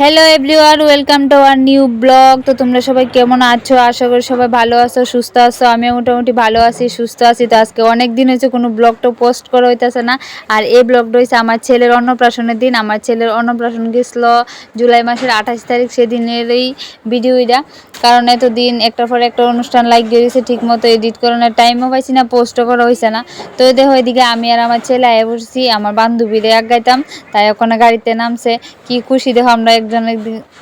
Hello everyone welcome to our new blog তো তোমরা সবাই কেমন আছো? আশা করি সবাই ভালো আছো, সুস্থ আছো। আমিও মোটামুটি ভালো আছি, সুস্থ আছি। তো আজকে অনেক দিন হয়েছে কোনো ব্লগটা পোস্ট করা হইতেছে না। আর এই ব্লগটা হয়েছে আমার ছেলের অন্নপ্রাশনের দিন। আমার ছেলের অন্নপ্রাশন গেছিল জুলাই মাসের আঠাশ তারিখ সেদিনেরই ভিডিও এটা কারণ এতদিন একটার পর একটা অনুষ্ঠান লাইক গেছে ঠিক মতো এডিট করানোর টাইমও পাইছি না পোস্টও করা হয়েছে না। তো দেখো এদিকে আমি আর আমার ছেলে আয় বসছি, আমার বান্ধবীরে এক গাইতাম তাই ওখানে গাড়িতে নামছে। কি খুশি দেখো আমরা একজনের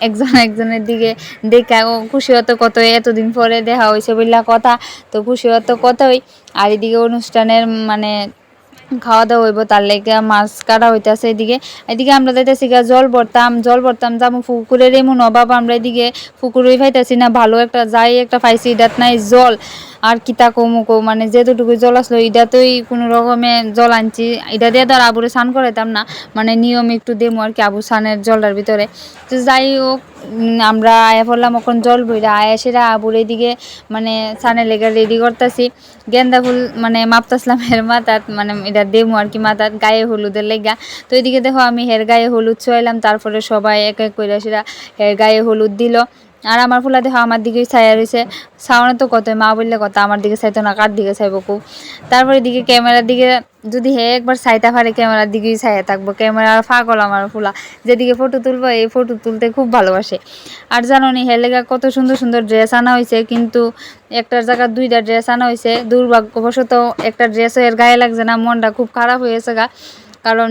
একজন একজনের দিকে দেখা খুশি হতো কত, এতদিন পরে দেখা হয়েছে বললা কথা, তো খুশি হতো কতই। আর এদিকে অনুষ্ঠানের মানে খাওয়া দাওয়া হইব, তার লেগে মাছ কাটা হইতাছে এদিকে। এদিকে আমরা যাইতেছি গা জল ভরতাম জল ভরতাম যাব পুকুরের এমন অভাব, আমরা এদিকে পুকুরে পাইতাছি না, ভালো একটা যাই একটা পাইছি এটাত নাই জল। আর কিতা কমুকো মানে যেতটুকু জল আসলো, এটাতেই কোনো রকমে জল আনছি। এটা দিয়ে তো আর আবুরে স্নান করাইতাম না মানে নিয়ম একটু দেবো আর কি আবু স্নানের জলটার ভিতরে। তো যাই হোক আমরা আয়া পড়লাম এখন জল বইরা, আয়া সেরা আবুর এদিকে মানে স্নানের লেগে রেডি করতেছি। গেন্দা ফুল মানে মাপতাসলাম হের মাথাত মানে এটা দেবো আর কি মাথাত, গায়ে হলুদের লেগা। তো এদিকে দেখো আমি হের গায়ে হলুদ ছোয়াইলাম, তারপরে সবাই এক এক করে সেটা হের গায়ে হলুদ দিল। আর আমার ফুলা দেখো, আমার দিকেই ছায়া রয়েছে। সাউন্ড তো কত মা বললে কথা আমার দিকে চাইতো না, কার দিকে চাইব খুব তারপরে এদিকে ক্যামেরার দিকে, যদি হে একবার চাইতে পারে, ক্যামেরার দিকেই ছায়া থাকব। ক্যামেরার ফাগল আমার ফুলা। যেদিকে ফটো তুলবো, এই ফটো তুলতে খুব ভালোবাসে। আর জানো নি হেলেগা কত সুন্দর সুন্দর ড্রেস আনা হয়েছে কিন্তু একটার জায়গা দুইটা ড্রেস আনা হয়েছে দুর্ভাগ্যবশত একটা ড্রেসও এর গায়ে লাগছে না, মনটা খুব খারাপ হয়েছে গা। কারণ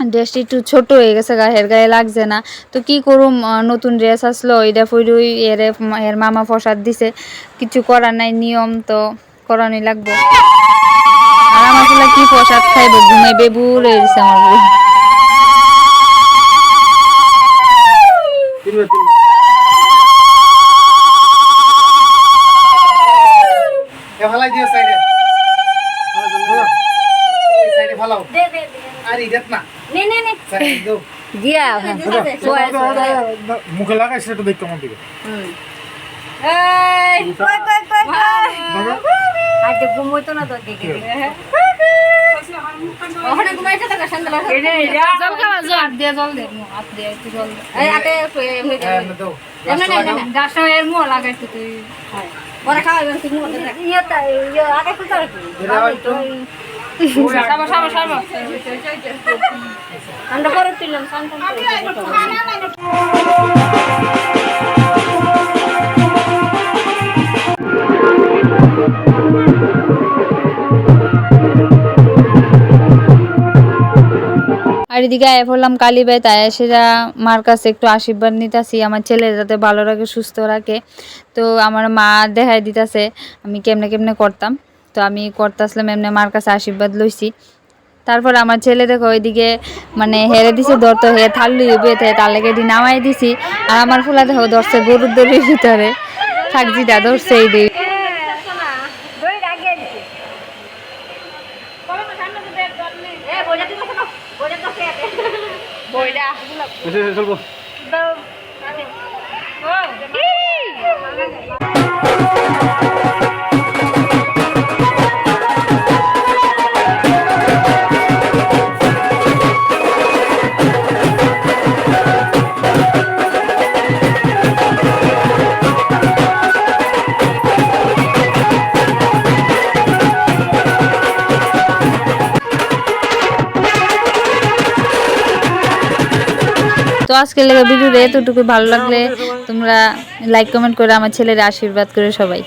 ড্রেসটি একটু ছোট হয়ে গেছে গা হের গায়ে লাগছে না। তো কি করুম নতুন ড্রেস আসলো এটা ফুইরুই এর এর মামা প্রসাদ দিছে। কিছু করার নাই নিয়ম তো করানি লাগবে। আর আমার কি প্রসাদ খাইব ঘুমে বেবুর হয়ে গেছে আমার দিও সাইডে। সাইডে ফালাও। আর ইজাত না। সাইডে দাও দিয়া হ্যাঁ মুখে লাগাই সেটা দেখতে আমার দিকে। আজকে ঘুমোইতো না তো দেখে জল খাওয়া জল। দিয়ে জল দে হাত দিয়ে একটু জল দে। হ্যাঁ না দাও গাছটা এর মুখ লাগাইছে তুই। এটা হয়তো সাবা সাবা সাবা আর এদিকে আয় পড়লাম কালীবাই তাই সেটা মার কাছে একটু আশীর্বাদ নিতেছি, আমার ছেলে যাতে ভালো রাখে, সুস্থ রাখে। তো আমার মা দেখায় দিতেছে, আমি কেমনে কেমনে করতাম। তো আমি করতেছিলাম এমনি মার কাছে আশীর্বাদ লইছি। তারপর আমার ছেলে দেখো ওইদিকে মানে হেরে দিছে ধরতো হে থাল লুই বেতে তার লেগে এটি নামাই দিছি। আর আমার ফুলা দেখো ধরছে গরুর দড়ির ভিতরে। থাক যেটা ধরছে এই দিই চলবো। তো আজকের লেগে ভিডিওটা এতটুকু ভালো লাগলে তোমরা লাইক কমেন্ট করে আমার ছেলের আশীর্বাদ করে সবাই।